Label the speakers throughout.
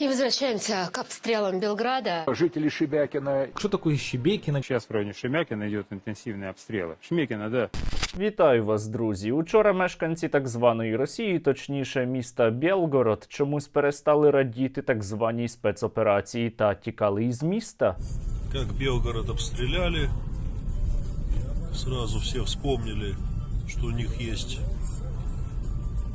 Speaker 1: И возвращаемся к обстрелам Белграда.
Speaker 2: Жители Шебякина
Speaker 3: Что такое Щебекино?
Speaker 4: Сейчас в районе Шемякина идет интенсивные обстрелы. Шмекина, да.
Speaker 5: Вітаю вас, друзі. Учора мешканці так званої Росії, точніше міста Білгород, чомусь перестали радіти так званій спецоперації та тікали із міста.
Speaker 6: Как Белгород обстреляли, сразу все вспомнили, что у них есть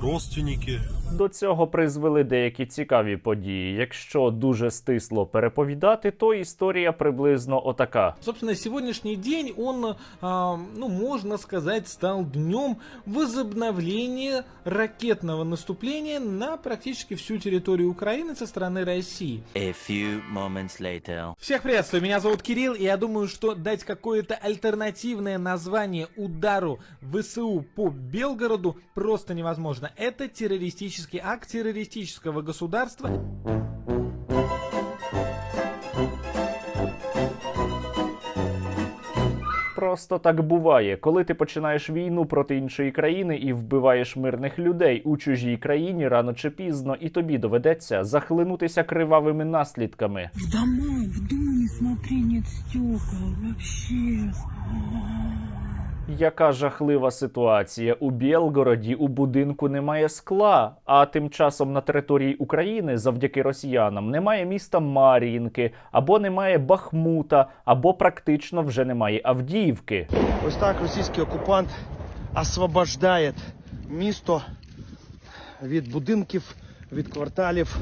Speaker 6: родственники,
Speaker 5: До цього призвели деякі цікаві події. Якщо дуже стисло переповідати, то історія приблизно отака.
Speaker 3: Собственно, сегодняшний день, он, а, ну, можно сказать, стал днем возобновления ракетного наступления на практически всю территорию Украины со стороны России.
Speaker 7: A few moments later.
Speaker 3: Всех приветствую, меня зовут Кирилл, и я думаю, что дать какое-то альтернативное название удару ВСУ по Белгороду просто невозможно. Это террористический акт террористического государства.
Speaker 5: Просто так буває, коли ти починаєш війну проти іншої країни і вбиваєш мирних людей у чужій країні рано чи пізно, і тобі доведеться захлинутися кривавими наслідками.
Speaker 8: В домой, в доме, смотри, нет стекол. Вообще.
Speaker 5: Яка жахлива ситуація у Білгороді у будинку немає скла, а тим часом на території України завдяки росіянам немає міста Мар'їнки, або немає Бахмута, або практично вже немає Авдіївки.
Speaker 9: Ось так російський окупант освобождає місто від будинків, від кварталів,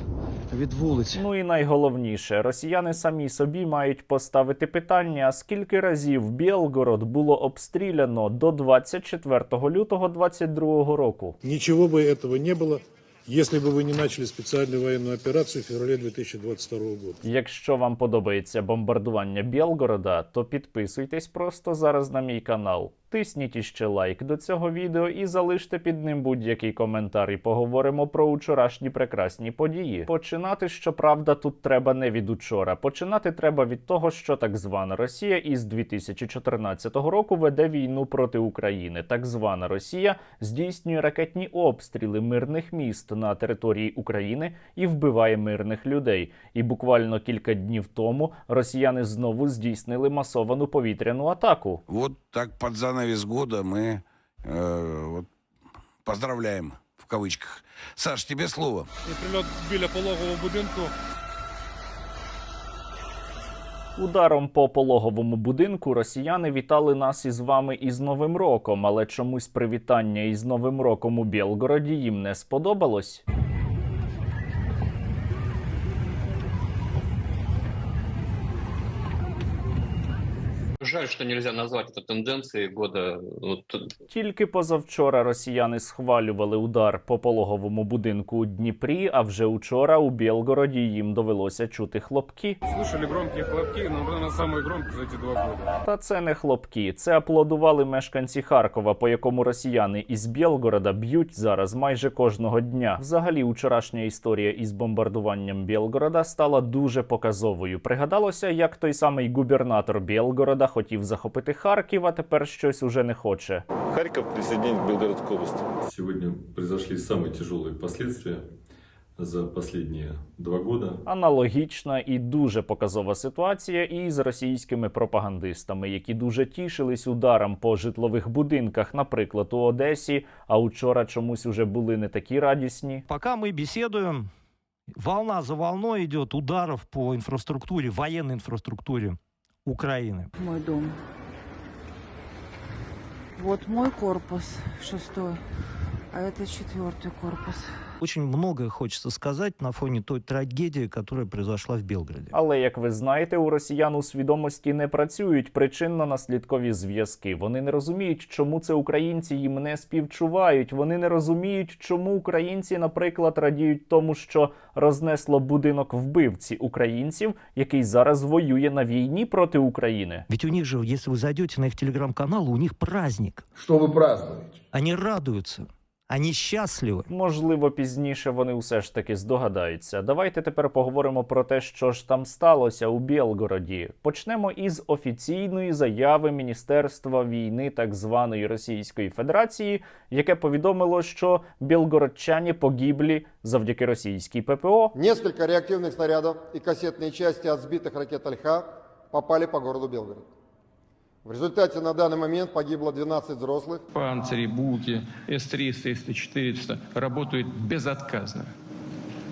Speaker 9: від вулиць.
Speaker 5: Ну і найголовніше, росіяни самі собі мають поставити питання, скільки разів Білгород було обстріляно до 24 лютого 22 року.
Speaker 10: Ничего бы этого не было, если бы вы не начали специальную военную операцию в феврале 2022 года.
Speaker 5: Якщо вам подобається бомбардування Білгорода, то підписуйтесь просто зараз на мій канал. Тисніть іще лайк до цього відео і залиште під ним будь-який коментар. І поговоримо про учорашні прекрасні події. Починати, щоправда, тут треба не від учора. Починати треба від того, що так звана Росія із 2014 року веде війну проти України. Так звана Росія здійснює ракетні обстріли мирних міст на території України і вбиває мирних людей. І буквально кілька днів тому росіяни знову здійснили масовану повітряну атаку.
Speaker 11: Вот так под занавес года мы э, вот, поздравляем в кавычках. Саш, тебе слово.
Speaker 4: І прильот біля пологового будинку.
Speaker 5: Ударом по пологовому будинку росіяни вітали нас із вами із Новим роком, але чомусь привітання із Новим роком у Білгороді їм не сподобалось.
Speaker 12: Жаль, что нельзя назвать это тенденцией года. Вот,
Speaker 5: Тільки позавчора росіяни схвалювали удар по пологовому будинку у Дніпрі, а вже учора у Білгороді їм довелося чути хлопки.
Speaker 4: Слушали громкие хлопки, но, наверное, самые громкие за эти два года.
Speaker 5: Та це не хлопки, це аплодували мешканці Харкова, по якому росіяни із Білгорода б'ють зараз майже кожного дня. Взагалі, учорашня історія із бомбардуванням Білгорода стала дуже показовою. Пригадалося, як той самий губернатор Білгорода хотів захопити Харків, а тепер щось уже не хоче.
Speaker 10: Харьков присоединен к Белгородской области.
Speaker 6: Сегодня произошли самые тяжелые последствия за последние два года.
Speaker 5: Аналогічна і дуже показова ситуація і з російськими пропагандистами, які дуже тішились ударом по житлових будинках, наприклад, у Одесі. А учора чомусь уже були не такі радісні.
Speaker 7: Пока мы беседуем, волна за волной идет ударов по инфраструктуре, военной инфраструктуре Украины.
Speaker 8: Мой дом. Вот мой корпус шестой, а это четвертый корпус.
Speaker 7: Очень многое хочется сказать на фоне той трагедии, которая произошла в Белгороде.
Speaker 5: Але як ви знаєте, у росіян у свідомості не працюють причинно-наслідкові зв'язки. Вони не розуміють, чому це українці їм не співчувають. Вони не розуміють, чому українці, наприклад, радіють тому, що рознесло будинок вбивці українців, який зараз воює на війні проти України.
Speaker 7: Ведь у них же, если вы зайдете на их телеграм-канал, у них праздник.
Speaker 2: Что вы празднуете?
Speaker 7: Они радуются. Они счастливы.
Speaker 5: Можливо, пізніше вони все ж таки здогадаються. Давайте тепер поговоримо про те, що ж там сталося у Білгороді. Почнемо із офіційної заяви Міністерства війни так званої Російської Федерації, яке повідомило, що білгородчані погиблі завдяки російській ППО.
Speaker 2: Несколько реактивных снарядов и кассетные части от сбитых ракет «Альха» попали по городу Белгород. В результате на данный момент погибло 12 взрослых,
Speaker 13: Панцири, Буки, С-300, С-400 работают безотказно.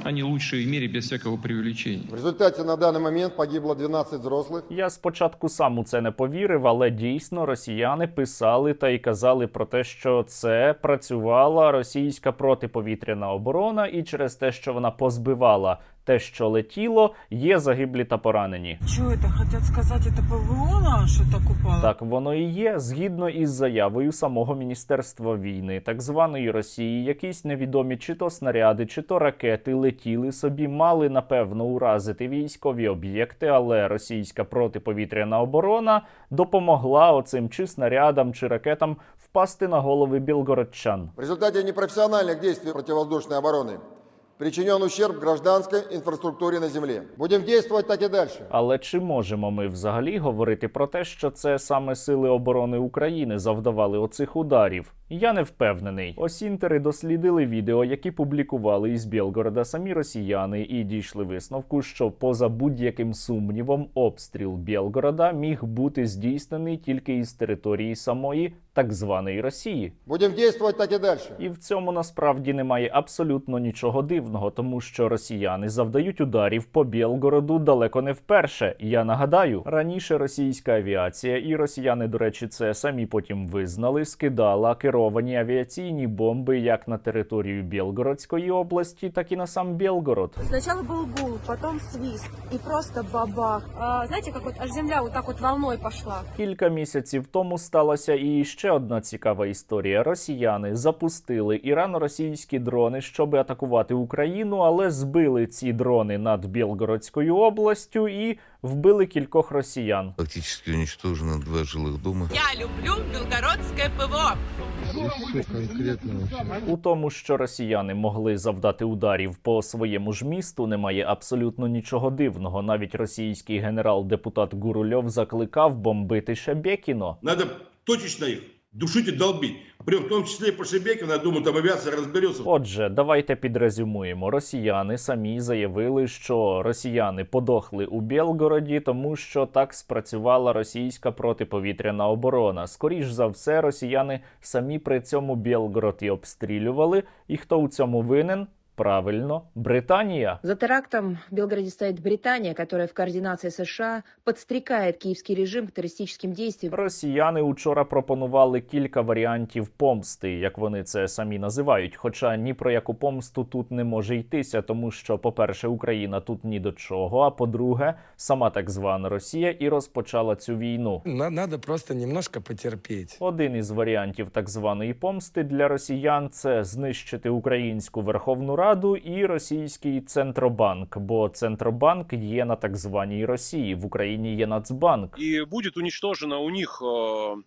Speaker 13: Они лучшие в мире без всякого преувеличения.
Speaker 2: в результате на данный момент погибло 12 взрослых,
Speaker 5: Я спочатку сам у це не повірив, але дійсно росіяни писали та й казали про те, що це працювала російська протиповітряна оборона, і через те, що вона позбивала те, що летіло, є загиблі та поранені.
Speaker 8: Что это? Хотят сказать, это ПВО наше так упало?
Speaker 5: Так воно і є згідно із заявою самого міністерства війни, так званої Росії, якісь невідомі чи то снаряди, чи то ракети летіли собі, мали напевно уразити військові об'єкти, але російська протиповітряна оборона допомогла оцим чи снарядам, чи ракетам впасти на голови білгородчан.
Speaker 2: в результате непрофессиональных действий противовоздушной обороны причинен ущерб гражданской інфраструктурі на землі. Будемо действовать так і далі.
Speaker 5: Але чи можемо ми взагалі говорити про те, що це саме сили оборони України завдавали оцих ударів? Я не впевнений. Осінтери дослідили відео, які публікували із Білгорода самі росіяни, і дійшли висновку, що поза будь-яким сумнівом обстріл Білгорода міг бути здійснений тільки із території самої так званої Росії.
Speaker 2: Будем действовать так и дальше.
Speaker 5: І в цьому насправді немає абсолютно нічого дивного, тому що росіяни завдають ударів по Білгороду далеко не вперше. Я нагадаю, раніше російська авіація, і росіяни, до речі, це самі потім визнали, скидала керовані авіаційні бомби як на територію Білгородської області, так і на сам Білгород.
Speaker 14: Сначала был гул, потом свист и просто бабах. А, знаете, как вот аж земля вот так вот волной пошла.
Speaker 5: Кілька місяців тому сталася і ще одна цікава історія. Росіяни запустили ірано-російські дрони, щоб атакувати Україну, але збили ці дрони над Білгородською областю і вбили кількох росіян.
Speaker 11: Фактически уничтожено два жилых дома.
Speaker 14: Я люблю
Speaker 5: У тому, що росіяни могли завдати ударів по своєму ж місту, немає абсолютно нічого дивного. Навіть російський генерал-депутат Гурульов закликав бомбити Шебекіно.
Speaker 15: Надо точечно их душить и долбить. При в тому числі по Шебекіна, я думаю, там авіація разберется.
Speaker 5: Отже, давайте підрезюмуємо. Росіяни самі заявили, що росіяни подохли у Білгороді, тому що так спрацювала російська протиповітряна оборона. Скоріш за все, росіяни самі при цьому Білгород і обстрілювали. І хто у цьому винен? Правильно, Британія.
Speaker 16: За терактом в Белгороде стоит Британия, которая в координации США подстрекает киевский режим к террористическим действиям.
Speaker 5: Росіяни учора пропонували кілька варіантів помсти, як вони це самі називають. Хоча ні про яку помсту тут не може йтися, тому що, по-перше, Україна тут ні до чого. А по-друге, сама так звана Росія і розпочала цю війну.
Speaker 17: Надо просто немножко потерпеть.
Speaker 5: Один із варіантів так званої помсти для росіян це знищити українську Верховну Раду і російський центробанк. Бо центробанк є на так званій Росії. В Україні є Нацбанк.
Speaker 18: І буде унічтожена у них, э,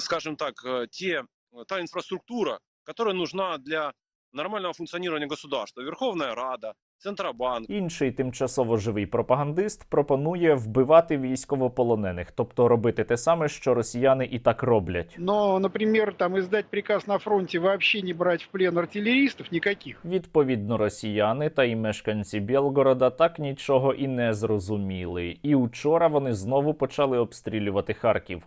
Speaker 18: скажем так, те, та інфраструктура, яка нужна для нормального функціонування государства. Верховна Рада, Центробанк.
Speaker 5: Інший тимчасово живий пропагандист пропонує вбивати військовополонених, тобто робити те саме, що росіяни і так роблять.
Speaker 19: Но, например, там издать приказ на фронте вообще не брать в плен артиллеристов никаких.
Speaker 5: Відповідно, росіяни та й мешканці Білгорода так нічого і не зрозуміли. І учора вони знову почали обстрілювати Харків.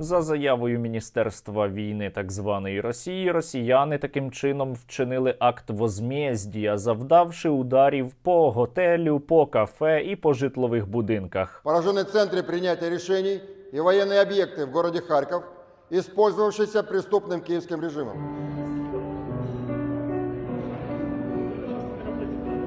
Speaker 5: За заявою Міністерства війни так званої Росії, росіяни таким чином вчинили акт возмездія, завдавши ударів по готелю, по кафе і по житлових будинках.
Speaker 2: Поражены центры принятия решений и военные объекты в городе Харьков, использовавшиеся преступным киевским режимом.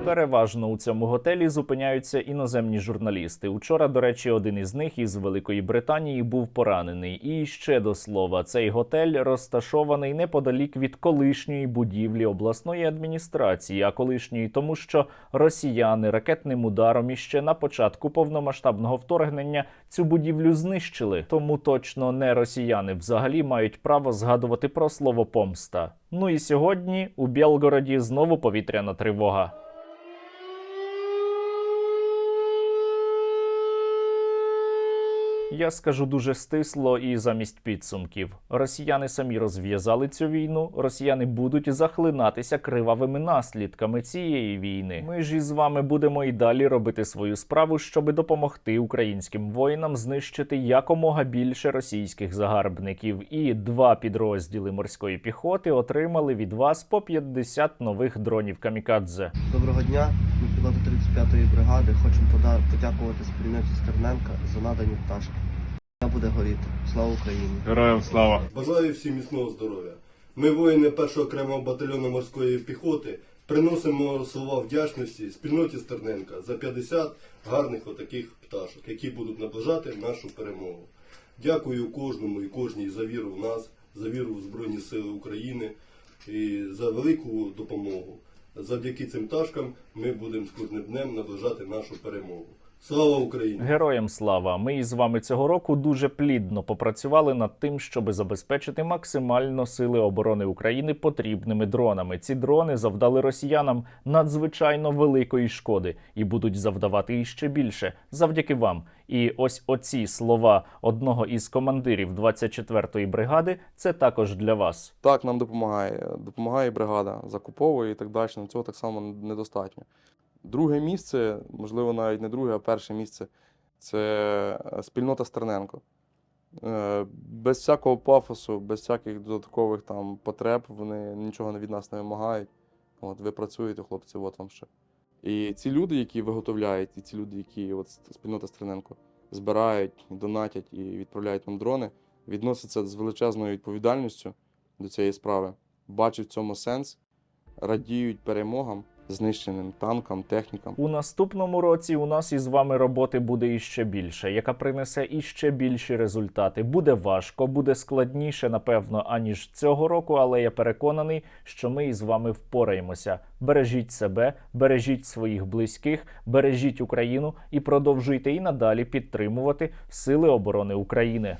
Speaker 5: Переважно у цьому готелі зупиняються іноземні журналісти. Учора, до речі, один із них із Великої Британії був поранений. І ще до слова, цей готель розташований неподалік від колишньої будівлі обласної адміністрації, а колишньої тому, що росіяни ракетним ударом іще на початку повномасштабного вторгнення цю будівлю знищили. Тому точно не росіяни взагалі мають право згадувати про слово помста. Ну і сьогодні у Білгороді знову повітряна тривога. Я скажу дуже стисло і замість підсумків. Росіяни самі розв'язали цю війну. Росіяни будуть захлинатися кривавими наслідками цієї війни. Ми ж із вами будемо і далі робити свою справу, щоби допомогти українським воїнам знищити якомога більше російських загарбників. І два підрозділи морської піхоти отримали від вас по 50 нових дронів камікадзе.
Speaker 20: Доброго дня, пілоти 35-ї бригади. Хочемо подякувати спільноті Стерненка за надані пташки. Вона буде горіти. Слава Україні!
Speaker 4: Героям слава!
Speaker 21: Бажаю всім міцного здоров'я. Ми, воїни першого окремого батальйону морської піхоти, приносимо слова вдячності спільноті Стерненка за 50 гарних отаких пташок, які будуть наближати нашу перемогу. Дякую кожному і кожній за віру в нас, за віру в Збройні Сили України і за велику допомогу. Завдяки цим ташкам ми будемо з кожним днем наближати нашу перемогу. Слава Україні!
Speaker 5: Героям слава! Ми із вами цього року дуже плідно попрацювали над тим, щоб забезпечити максимально сили оборони України потрібними дронами. Ці дрони завдали росіянам надзвичайно великої шкоди і будуть завдавати іще більше завдяки вам. І ось оці слова одного із командирів 24-ї бригади. Це також для вас.
Speaker 22: Так, нам допомагає. Допомагає бригада, закуповує і так далі. Цього так само недостатньо. Друге місце, можливо, навіть не друге, а перше місце це е, спільнота Стерненко. Е, Без всякого пафосу, без всяких додаткових там потреб, вони нічого від нас не вимагають. От, ви працюєте, хлопці, от вам ще. І ці люди, які виготовляють, і ці люди, які от спільнота Стерненко збирають, донатять і відправляють нам дрони, відносяться з величезною відповідальністю до цієї справи, бачать в цьому сенс, радіють перемогам, знищеним танкам, технікам.
Speaker 5: У наступному році у нас із вами роботи буде іще більше, яка принесе іще більші результати. Буде важко, буде складніше, напевно, аніж цього року, але я переконаний, що ми із вами впораємося. Бережіть себе, бережіть своїх близьких, бережіть Україну і продовжуйте і надалі підтримувати Сили оборони України.